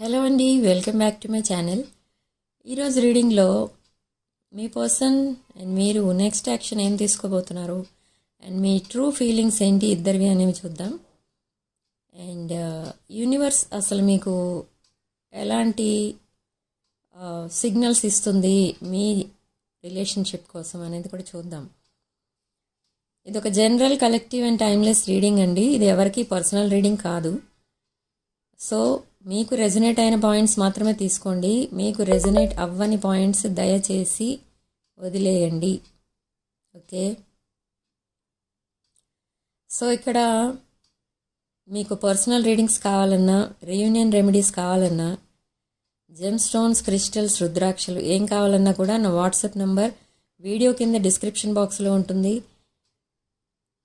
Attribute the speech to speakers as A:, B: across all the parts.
A: Hello అండి welcome back to my channel ఈరోజు రీడింగ్లో మీ పర్సన్ అండ్ మీరు నెక్స్ట్ యాక్షన్ ఏం తీసుకోబోతున్నారు? అండ్ మీ ట్రూ ఫీలింగ్స్ ఏంటి ఇద్దరివి అనేవి చూద్దాం. అండ్ యూనివర్స్ uh, అసలు మీకు ఎలాంటి uh, సిగ్నల్స్ ఇస్తుంది మీ రిలేషన్షిప్ కోసం అనేది కూడా చూద్దాం. ఇది ఒక general collective and timeless reading అండి. ఇది ఎవరికి పర్సనల్ రీడింగ్ కాదు. సో మీకు రెజనేట్ అయిన పాయింట్స్ మాత్రమే తీసుకోండి. మీకు రెజనేట్ అవ్వని పాయింట్స్ దయచేసి వదిలేయండి. ఓకే? సో ఇక్కడ మీకు పర్సనల్ రీడింగ్స్ కావాలన్నా రీయూనియన్ రెమెడీస్ కావాలన్నా జెమ్ స్టోన్స్ క్రిస్టల్స్ రుద్రాక్షలు ఏం కావాలన్నా కూడా నా వాట్సాప్ నెంబర్ వీడియో కింద డిస్క్రిప్షన్ బాక్స్లో ఉంటుంది.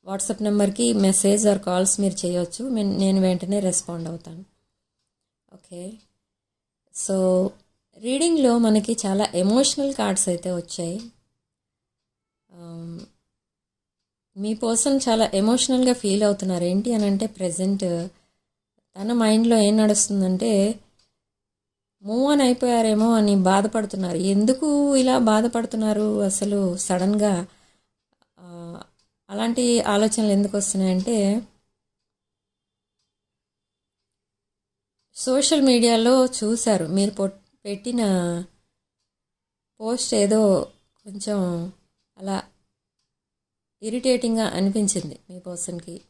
A: వాట్సాప్ నెంబర్కి మెసేజ్ ఆర్ కాల్స్ మీరు చేయవచ్చు నేను వెంటనే రెస్పాండ్ అవుతాను. ఓకే. సో రీడింగ్లో మనకి చాలా ఎమోషనల్ కార్డ్స్ అయితే వచ్చాయి. మీ పర్సన్ చాలా ఎమోషనల్గా ఫీల్ అవుతున్నారు. ఏంటి అని అంటే ప్రజెంట్ తన మైండ్లో ఏం నడుస్తుందంటే మూవ్ అని అయిపోయారేమో అని బాధపడుతున్నారు. ఎందుకు ఇలా బాధపడుతున్నారు? అసలు సడన్గా అలాంటి ఆలోచనలు ఎందుకు వస్తున్నాయంటే సోషల్ మీడియాలో చూశారు. మీరు పెట్టిన పోస్ట్ ఏదో కొంచెం అలా ఇరిటేటింగ్గా అనిపించింది మీ పర్సన్కి.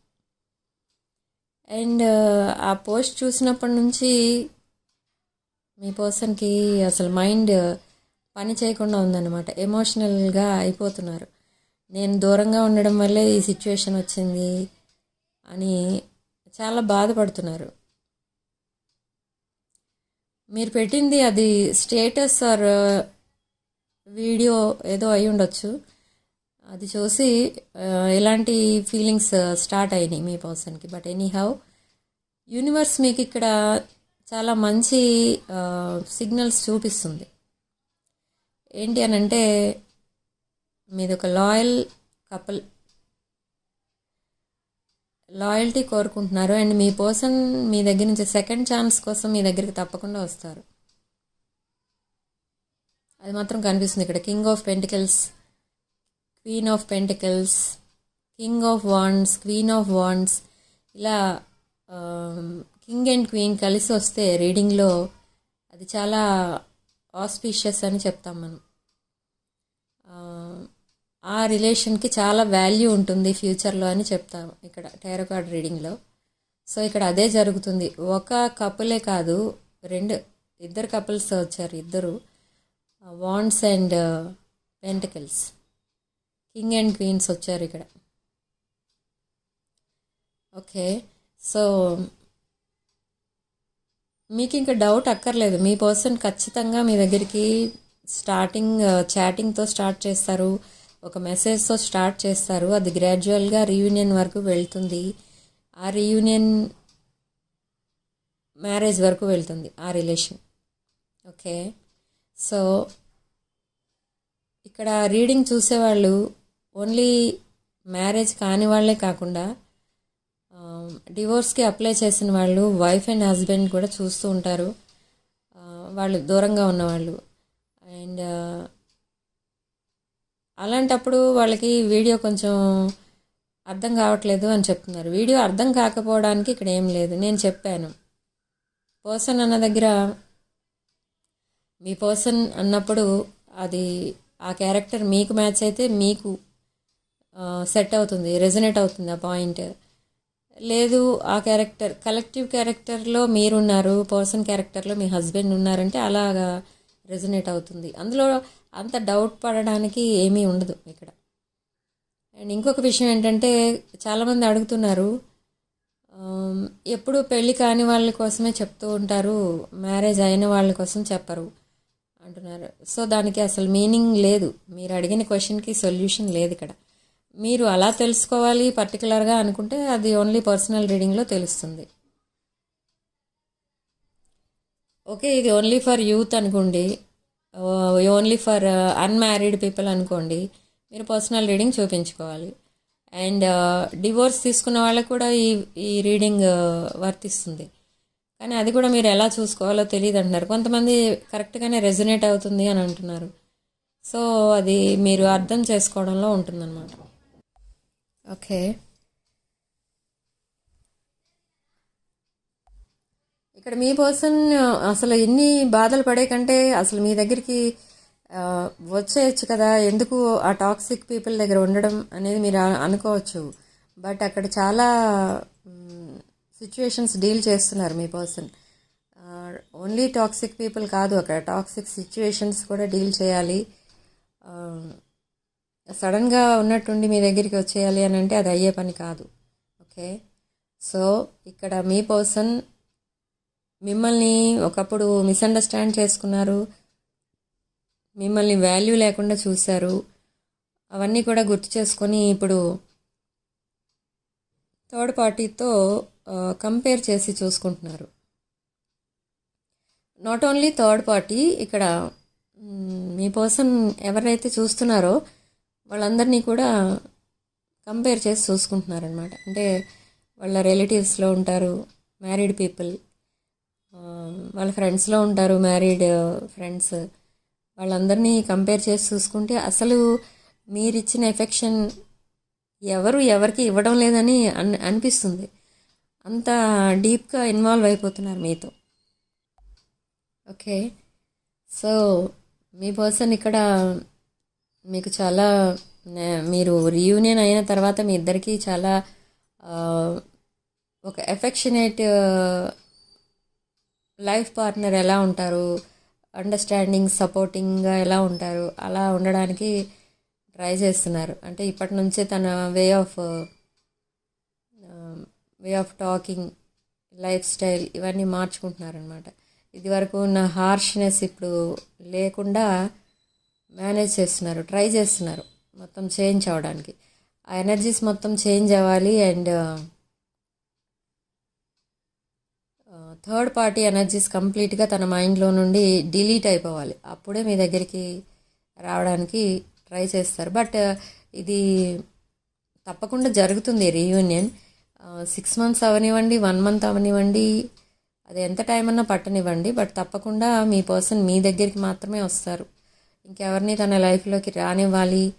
A: అండ్ ఆ పోస్ట్ చూసినప్పటి నుంచి మీ పర్సన్కి అసలు మైండ్ పని చేయకుండా ఉందన్నమాట. ఎమోషనల్గా అయిపోతున్నారు. నేను దూరంగా ఉండడం వల్లే ఈ సిచ్యువేషన్ వచ్చింది అని చాలా బాధపడుతున్నారు. మీరు పెట్టింది అది స్టేటస్ ఆర్ వీడియో ఏదో అయి ఉండొచ్చు. అది చూసి ఎలాంటి ఫీలింగ్స్ స్టార్ట్ అయినాయి మీ పర్సన్కి బట్ ఎనీ హౌ యూనివర్స్ మీకు ఇక్కడ చాలా మంచి సిగ్నల్స్ చూపిస్తుంది. ఏంటి అని అంటే మీది ఒక లాయల్ కపుల్ లాయల్టీ కోరుకుంటున్నారు. అండ్ మీ పర్సన్ మీ దగ్గర నుంచి సెకండ్ ఛాన్స్ కోసం మీ దగ్గరికి తప్పకుండా వస్తారు. అది మాత్రం కనిపిస్తుంది ఇక్కడ. King of pentacles queen of pentacles king of wands queen of wands ఇలా కింగ్ అండ్ క్వీన్ కలిసి వస్తే రీడింగ్లో అది చాలా ఆస్పీషియస్ అని చెప్తాం మనం. ఆ రిలేషన్కి చాలా వాల్యూ ఉంటుంది ఫ్యూచర్లో అని చెప్తాము ఇక్కడ టైరో కార్డ్ రీడింగ్లో సో ఇక్కడ అదే జరుగుతుంది. ఒక కపులే కాదు రెండు ఇద్దరు కపుల్స్ వచ్చారు ఇద్దరు. Wands and pentacles king and queens వచ్చారు ఇక్కడ. ఓకే సో మీకు ఇంకా డౌట్ అక్కర్లేదు. మీ పర్సన్ ఖచ్చితంగా మీ దగ్గరికి స్టార్టింగ్ చాటింగ్తో స్టార్ట్ చేస్తారు. ఒక మెసేజ్తో స్టార్ట్ చేస్తారు. అది గ్రాడ్యువల్గా రీయూనియన్ వరకు వెళ్తుంది. ఆ రీయూనియన్ మ్యారేజ్ వరకు వెళ్తుంది. ఆ రిలేషన్ ఓకే సో ఇక్కడ రీడింగ్ చూసేవాళ్ళు ఓన్లీ మ్యారేజ్ కాని వాళ్ళే కాకుండా um, డివోర్స్కి అప్లై చేసిన వాళ్ళు వైఫ్ అండ్ హస్బెండ్ కూడా చూస్తూ ఉంటారు. Uh, వాళ్ళు దూరంగా ఉన్నవాళ్ళు. అండ్ అలాంటప్పుడు వాళ్ళకి వీడియో కొంచెం అర్థం కావట్లేదు అని చెప్తున్నారు. వీడియో అర్థం కాకపోవడానికి ఇక్కడ ఏం లేదు. నేను చెప్పాను. పర్సన్ అన్న దగ్గర మీ పర్సన్ అన్నప్పుడు అది ఆ క్యారెక్టర్ మీకు మ్యాచ్ అయితే మీకు సెట్ అవుతుంది రెజనేట్ అవుతుంది ఆ పాయింట్. లేదు ఆ క్యారెక్టర్ కలెక్టివ్ క్యారెక్టర్లో మీరున్నారు పర్సన్ క్యారెక్టర్లో మీ హస్బెండ్ ఉన్నారంటే అలాగా రెజనేట్ అవుతుంది. అందులో అంత డౌట్ పడడానికి ఏమీ ఉండదు ఇక్కడ. అండ్ ఇంకొక విషయం ఏంటంటే చాలామంది అడుగుతున్నారు ఎప్పుడు పెళ్ళి కాని వాళ్ళ కోసమే చెప్తూ ఉంటారు మ్యారేజ్ అయిన వాళ్ళ కోసం చెప్పరు అంటున్నారు. సో దానికి అసలు మీనింగ్ లేదు. మీరు అడిగిన క్వశ్చన్కి సొల్యూషన్ లేదు ఇక్కడ. మీరు అలా తెలుసుకోవాలి పర్టికులర్గా అనుకుంటే అది ఓన్లీ పర్సనల్ రీడింగ్లో తెలుస్తుంది. ఓకే ఇది ఓన్లీ ఫర్ యూత్ అనుకోండి. ఓన్లీ ఫర్ అన్మ్యారీడ్ పీపుల్ అనుకోండి. మీరు పర్సనల్ రీడింగ్ చూపించుకోవాలి. అండ్ డివోర్స్ తీసుకున్న వాళ్ళకు కూడా ఈ ఈ రీడింగ్ వర్తిస్తుంది. కానీ అది కూడా మీరు ఎలా చూసుకోవాలో తెలియదు అంటున్నారు. కొంతమంది కరెక్ట్గానే రెజనేట్ అవుతుంది అని అంటున్నారు. సో అది మీరు అర్థం చేసుకోవడంలో ఉంటుందన్నమాట. ఓకే. ఇక్కడ మీ పర్సన్ అసలు ఎన్ని బాధలు పడే కంటే అసలు మీ దగ్గరికి వచ్చేయచ్చు కదా. ఎందుకు ఆ టాక్సిక్ పీపుల్ దగ్గర ఉండడం అనేది మీరు అనుకోవచ్చు. బట్ అక్కడ చాలా సిచ్యువేషన్స్ డీల్ చేస్తున్నారు మీ పర్సన్. ఓన్లీ టాక్సిక్ పీపుల్ కాదు అక్కడ టాక్సిక్ సిచ్యువేషన్స్ కూడా డీల్ చేయాలి. సడన్గా ఉన్నట్టుండి మీ దగ్గరికి వచ్చేయాలి అని అంటే అది అయ్యే పని కాదు. ఓకే? సో ఇక్కడ మీ పర్సన్ మిమ్మల్ని ఒకప్పుడు మిస్అండర్స్టాండ్ చేసుకున్నారు. మిమ్మల్ని వాల్యూ లేకుండా చూశారు. అవన్నీ కూడా గుర్తు చేసుకొని ఇప్పుడు థర్డ్ పార్టీతో కంపేర్ చేసి చూసుకుంటున్నారు. నాట్ ఓన్లీ థర్డ్ పార్టీ ఇక్కడ మీ పర్సన్ ఎవరైతే చూస్తున్నారో వాళ్ళందరినీ కూడా కంపేర్ చేసి చూసుకుంటున్నారనమాట అంటే వాళ్ళ రిలేటివ్స్లో ఉంటారు మ్యారీడ్ పీపుల్ వాళ్ళ ఫ్రెండ్స్లో ఉంటారు మ్యారీడ్ ఫ్రెండ్స్ వాళ్ళందరినీ కంపేర్ చేసి చూసుకుంటే అసలు మీరిచ్చిన ఎఫెక్షన్ ఎవరు ఎవరికి ఇవ్వడం లేదని అన్ అనిపిస్తుంది. అంత డీప్గా ఇన్వాల్వ్ అయిపోతున్నారు మీతో. ఓకే సో మీ పర్సన్ ఇక్కడ మీకు చాలా నే- మీరు రీయూనియన్ అయిన తర్వాత మీ ఇద్దరికి చాలా ఒక ఎఫెక్షనేట్ లైఫ్ పార్ట్నర్ ఎలా ఉంటారు? అండర్స్టాండింగ్ సపోర్టింగ్గా ఎలా ఉంటారు? అలా ఉండడానికి ట్రై చేస్తున్నారు. అంటే ఇప్పటి నుంచే తన way of way of talking life style ఇవన్నీ మార్చుకుంటున్నారనమాట ఇది వరకు ఉన్న హార్ష్నెస్ ఇప్పుడు లేకుండా మేనేజ్ చేస్తున్నారు ట్రై చేస్తున్నారు. మొత్తం చేంజ్ అవ్వడానికి. ఆ ఎనర్జీస్ మొత్తం చేంజ్ అవ్వాలి అండ్ థర్డ్ పార్టీ ఎనర్జీస్ కంప్లీట్గా తన మైండ్లో నుండి డిలీట్ అయిపోవాలి. అప్పుడే మీ దగ్గరికి రావడానికి ట్రై చేస్తారు. బట్ ఇది తప్పకుండా జరుగుతుంది రీయూనియన్. సిక్స్ మంత్స్ అవనివ్వండి వన్ మంత్ అవనివ్వండి అది ఎంత టైం అన్నా పట్టనివ్వండి బట్ తప్పకుండా మీ పర్సన్ మీ దగ్గరికి మాత్రమే వస్తారు. ఇంకెవరిని తన లైఫ్లోకి రానివ్వాలి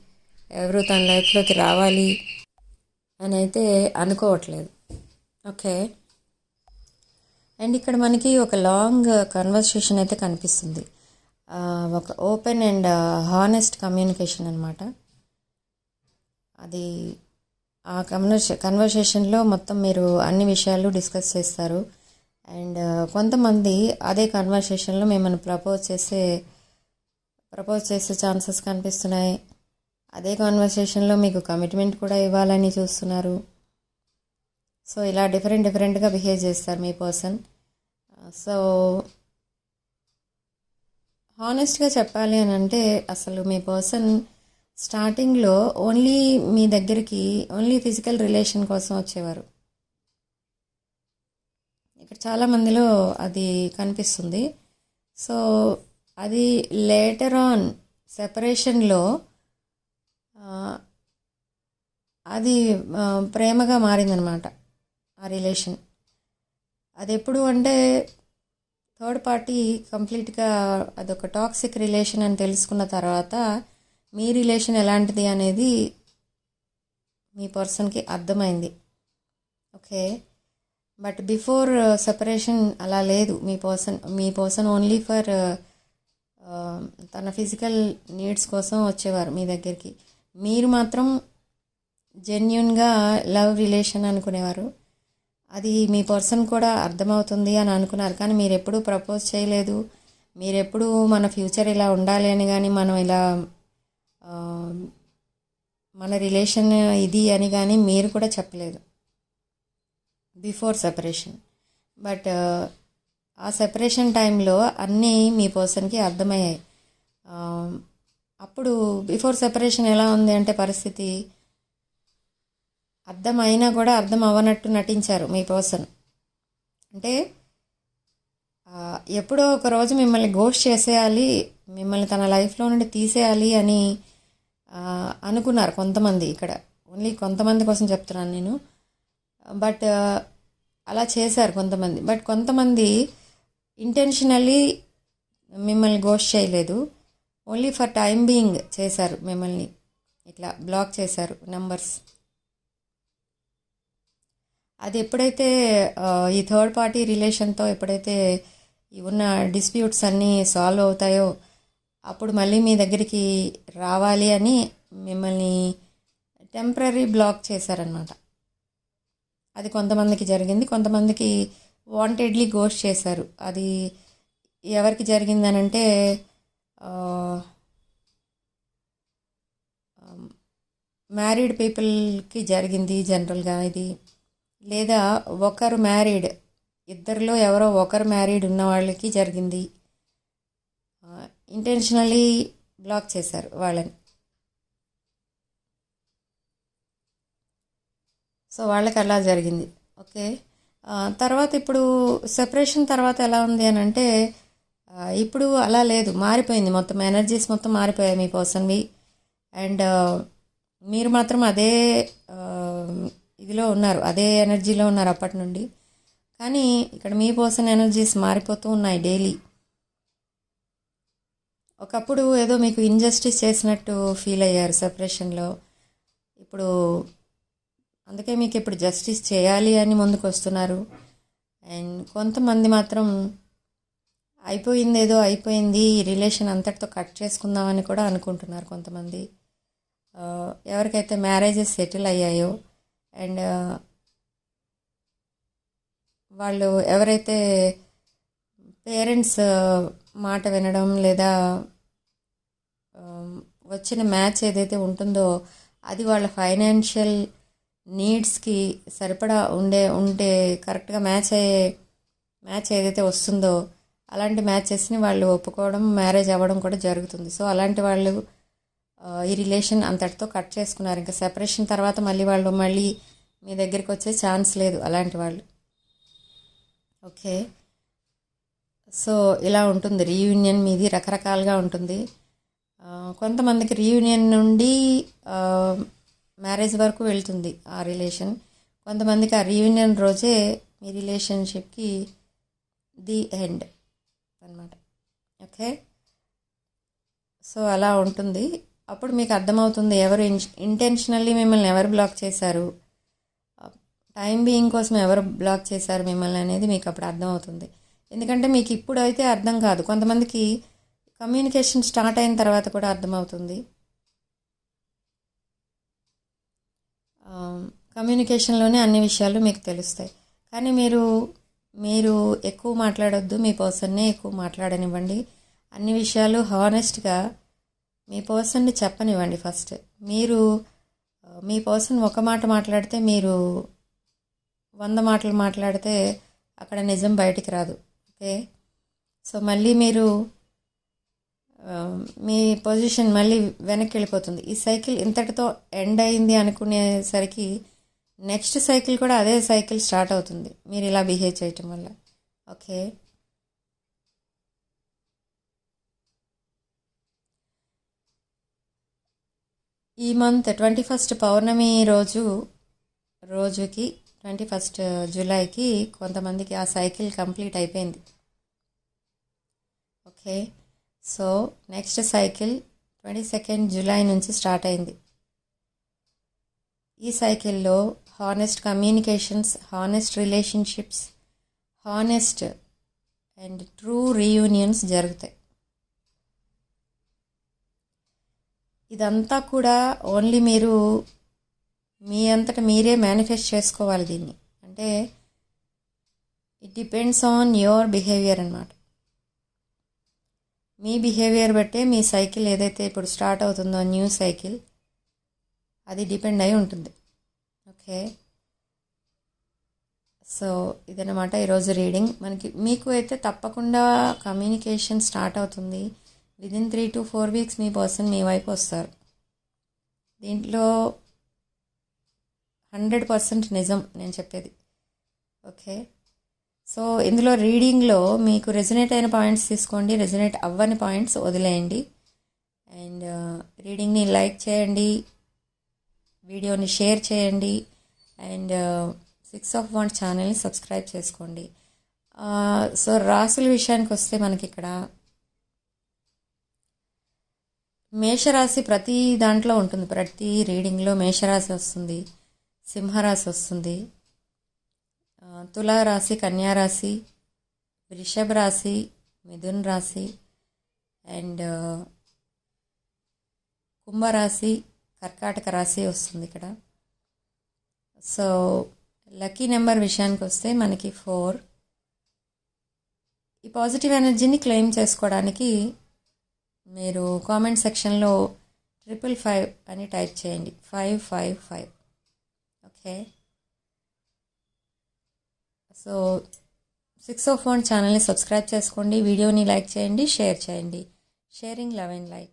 A: ఎవరు తన లైఫ్లోకి రావాలి అని అయితే అనుకోవట్లేదు. ఓకే? అండ్ ఇక్కడ మనకి ఒక లాంగ్ కన్వర్సేషన్ అయితే కనిపిస్తుంది. ఒక ఓపెన్ అండ్ హానెస్ట్ కమ్యూనికేషన్ అనమాట అది ఆ కన్వర్సే కన్వర్సేషన్లో మొత్తం మీరు అన్ని విషయాలు డిస్కస్ చేస్తారు. అండ్ కొంతమంది అదే కన్వర్సేషన్లో మిమ్మల్ని ప్రపోజ్ చేసే ప్రపోజ్ చేసే ఛాన్సెస్ కనిపిస్తున్నాయి. అదే కాన్వర్సేషన్లో మీకు కమిట్మెంట్ కూడా ఇవ్వాలని చూస్తున్నారు. సో ఇలా డిఫరెంట్ డిఫరెంట్గా బిహేవ్ చేస్తారు మీ పర్సన్. సో హానెస్ట్గా చెప్పాలి అని అంటే అసలు మీ పర్సన్ స్టార్టింగ్లో ఓన్లీ మీ దగ్గరికి ఓన్లీ ఫిజికల్ రిలేషన్ కోసం వచ్చేవారు. ఇక్కడ చాలా మందిలో అది కనిపిస్తుంది. సో అది లేటర్ ఆన్ సెపరేషన్లో అది ప్రేమగా మారిందనమాట. ఆ రిలేషన్. అది ఎప్పుడు అంటే థర్డ్ పార్టీ కంప్లీట్గా అదొక టాక్సిక్ రిలేషన్ అని తెలుసుకున్న తర్వాత మీ రిలేషన్ ఎలాంటిది అనేది మీ పర్సన్కి అర్థమైంది. ఓకే? బట్ బిఫోర్ సెపరేషన్ అలా లేదు. మీ పర్సన్ మీ పర్సన్ ఓన్లీ ఫర్ తన ఫిజికల్ నీడ్స్ కోసం వచ్చేవారు మీ దగ్గరికి. మీరు మాత్రం జెన్యున్గా లవ్ రిలేషన్ అనుకునేవారు. అది మీ పర్సన్ కూడా అర్థమవుతుంది అని అనుకున్నారు. కానీ మీరు ఎప్పుడూ ప్రపోజ్ చేయలేదు. మీరు ఎప్పుడూ మన ఫ్యూచర్ ఇలా ఉండాలి అని కానీ మనం ఇలా మన రిలేషన్ ఇది అని కానీ మీరు కూడా చెప్పలేదు. Before separation. బట్ ఆ సెపరేషన్ టైంలో అన్నీ మీ పర్సన్కి అర్థమయ్యాయి. అప్పుడు బిఫోర్ సెపరేషన్ ఎలా ఉంది అంటే పరిస్థితి అర్థమైనా కూడా అర్థం అవ్వనట్టు నటించారు మీ పర్సన్. అంటే ఎప్పుడో ఒకరోజు మిమ్మల్ని గోస్ట్ చేసేయాలి మిమ్మల్ని తన లైఫ్లో నుండి తీసేయాలి అని అనుకున్నారు కొంతమంది ఇక్కడ. ఓన్లీ కొంతమంది కోసం చెప్తున్నాను నేను. బట్ అలా చేశారు కొంతమంది. బట్ కొంతమంది ఇంటెన్షనల్లీ మిమ్మల్ని గోష్ చేయలేదు. ఓన్లీ ఫర్ టైం బీయింగ్ చేశారు మిమ్మల్ని. ఇట్లా బ్లాక్ చేశారు నెంబర్స్. అది ఎప్పుడైతే ఈ థర్డ్ పార్టీ రిలేషన్తో ఎప్పుడైతే ఈ ఉన్న డిస్ప్యూట్స్ అన్నీ సాల్వ్ అవుతాయో అప్పుడు మళ్ళీ మీ దగ్గరికి రావాలి అని మిమ్మల్ని టెంపరీ బ్లాక్ చేశారనమాట అది కొంతమందికి జరిగింది. కొంతమందికి వాంటెడ్లీ గోస్ట్ చేశారు. అది ఎవరికి జరిగిందనంటే మ్యారీడ్ పీపుల్కి జరిగింది జనరల్గా ఇది. లేదా ఒకరు మ్యారీడ్ ఇద్దరిలో ఎవరో ఒకరు మ్యారీడ్ ఉన్న వాళ్ళకి జరిగింది. ఇంటెన్షనలీ బ్లాక్ చేశారు వాళ్ళని. సో వాళ్ళకి అలా జరిగింది. ఓకే? తర్వాత ఇప్పుడు సెపరేషన్ తర్వాత ఎలా ఉంది అని అంటే ఇప్పుడు అలా లేదు. మారిపోయింది మొత్తం. ఎనర్జీస్ మొత్తం మారిపోయాయి మీ పర్సన్వి అండ్ మీరు మాత్రం అదే ఇదిలో ఉన్నారు అదే ఎనర్జీలో ఉన్నారు అప్పటి నుండి. కానీ ఇక్కడ మీ పర్సన్ ఎనర్జీస్ మారిపోతూ ఉన్నాయి డైలీ. ఒకప్పుడు ఏదో మీకు ఇంజస్టిస్ చేసినట్టు ఫీల్ అయ్యారు సెపరేషన్లో. ఇప్పుడు అందుకే మీకు ఇప్పుడు జస్టిస్ చేయాలి అని ముందుకు వస్తున్నారు. అండ్ కొంతమంది మాత్రం అయిపోయింది ఏదో అయిపోయింది ఈ రిలేషన్ అంతటితో కట్ చేసుకుందామని కూడా అనుకుంటున్నారు కొంతమంది. ఎవరికైతే మ్యారేజెస్ సెటిల్ అయ్యాయో అండ్ వాళ్ళు ఎవరైతే పేరెంట్స్ మాట వినడం లేదా వచ్చిన మ్యాచ్ ఏదైతే ఉంటుందో అది వాళ్ళ ఫైనాన్షియల్ నీడ్స్కి సరిపడా ఉండే ఉంటే కరెక్ట్గా మ్యాచ్ అయ్యే మ్యాచ్ ఏదైతే వస్తుందో అలాంటి మ్యాచెస్ని వాళ్ళు ఒప్పుకోవడం మ్యారేజ్ అవ్వడం కూడా జరుగుతుంది. సో అలాంటి వాళ్ళు ఈ రిలేషన్ అంతటితో కట్ చేసుకున్నారు. ఇంకా సెపరేషన్ తర్వాత మళ్ళీ వాళ్ళు మళ్ళీ మీ దగ్గరికి వచ్చే ఛాన్స్ లేదు అలాంటి వాళ్ళు. ఓకే. సో ఇలా ఉంటుంది. రీయూనియన్ మీది రకరకాలుగా ఉంటుంది. కొంతమందికి రీయూనియన్ నుండి మ్యారేజ్ వరకు వెళ్తుంది ఆ రిలేషన్. కొంతమందికి ఆ రీయూనియన్ రోజే మీ రిలేషన్షిప్కి ది ఎండ్ అనమాట ఓకే. సో అలా ఉంటుంది. అప్పుడు మీకు అర్థమవుతుంది ఎవరు ఇంటెన్షనల్లీ మిమ్మల్ని ఎవరు బ్లాక్ చేశారు. టైం బీయింగ్ కోసం ఎవరు బ్లాక్ చేశారు మిమ్మల్ని అనేది మీకు అప్పుడు అర్థమవుతుంది. ఎందుకంటే మీకు ఇప్పుడు అయితే అర్థం కాదు. కొంతమందికి కమ్యూనికేషన్ స్టార్ట్ అయిన తర్వాత కూడా అర్థమవుతుంది. కమ్యూనికేషన్లోనే అన్ని విషయాలు మీకు తెలుస్తాయి. కానీ మీరు మీరు ఎక్కువ మాట్లాడొద్దు. మీ పర్సన్నే ఎక్కువ మాట్లాడనివ్వండి. అన్ని విషయాలు హానెస్ట్గా మీ పర్సన్ని చెప్పనివ్వండి ఫస్ట్ మీరు మీ పర్సన్ ఒక మాట మాట్లాడితే మీరు వంద మాటలు మాట్లాడితే అక్కడ నిజం బయటికి రాదు. ఓకే సో మళ్ళీ మీరు మీ పొజిషన్ మళ్ళీ వెనక్కి వెళ్ళిపోతుంది. ఈ సైకిల్ ఇంతటితో ఎండ్ అయింది అనుకునేసరికి నెక్స్ట్ సైకిల్ కూడా అదే సైకిల్ స్టార్ట్ అవుతుంది. మీరు ఇలా బిహేవ్ చేయటం వల్ల. ఓకే ఈ మంత్ ట్వంటీ ఫస్ట్ పౌర్ణమి రోజు రోజుకి ట్వంటీ ఫస్ట్ జూలైకి కొంతమందికి ఆ సైకిల్ కంప్లీట్ అయిపోయింది. Okay? So next cycle twenty second July నుంచి స్టార్ట్ అయింది. ఈ సైకిల్లో honest communications honest relationships honest and true reunions జరుగుతాయి. ఇదంతా కూడా ఓన్లీ మీరు మీ అంతట మీరే మేనిఫెస్ట్ చేసుకోవాలి దీన్ని. అంటే it depends on your behaviour అనమాట మీ బిహేవియర్ బట్టే మీ సైకిల్ ఏదైతే ఇప్పుడు స్టార్ట్ అవుతుందో న్యూ సైకిల్ అది డిపెండ్ అయి ఉంటుంది. ఓకే సో ఇదన్నమాట ఈరోజు రీడింగ్ మనకి మీకు అయితే తప్పకుండా కమ్యూనికేషన్ స్టార్ట్ అవుతుంది. Within three to four weeks me person మీ వైపు వస్తారు. దీంట్లో హండ్రెడ్ పర్సెంట్ నిజం నేను చెప్పేది. ఓకే సో ఇందులో రీడింగ్లో మీకు రెజినేట్ అయిన పాయింట్స్ తీసుకోండి. రెజినేట్ అవ్వని పాయింట్స్ వదిలేయండి. అండ్ రీడింగ్ని లైక్ చేయండి. వీడియోని షేర్ చేయండి. అండ్ సిక్స్ ఆఫ్ వన్ ఛానల్ని సబ్స్క్రైబ్ చేసుకోండి. Uh, సో రాసుల విషయానికి వస్తే మనకి ఇక్కడ మేషరాశి ప్రతి దాంట్లో ఉంటుంది. ప్రతి రీడింగ్లో మేషరాశి వస్తుంది సింహరాశి వస్తుంది తులారాశి కన్యారాశి వృషభ రాశి మిథున్ రాశి అండ్ కుంభరాశి కర్కాటక రాశి వస్తుంది ఇక్కడ. సో లక్కీ నెంబర్ విషయానికి వస్తే మనకి ఫోర్. ఈ పాజిటివ్ ఎనర్జీని క్లెయిమ్ చేసుకోవడానికి మీరు కామెంట్ సెక్షన్లో ట్రిపుల్ ఫైవ్ అని టైప్ చేయండి. Five five five okay so six of one ఛానల్ని సబ్స్క్రైబ్ చేసుకోండి. వీడియోని లైక్ చేయండి. షేర్ చేయండి. Sharing love and like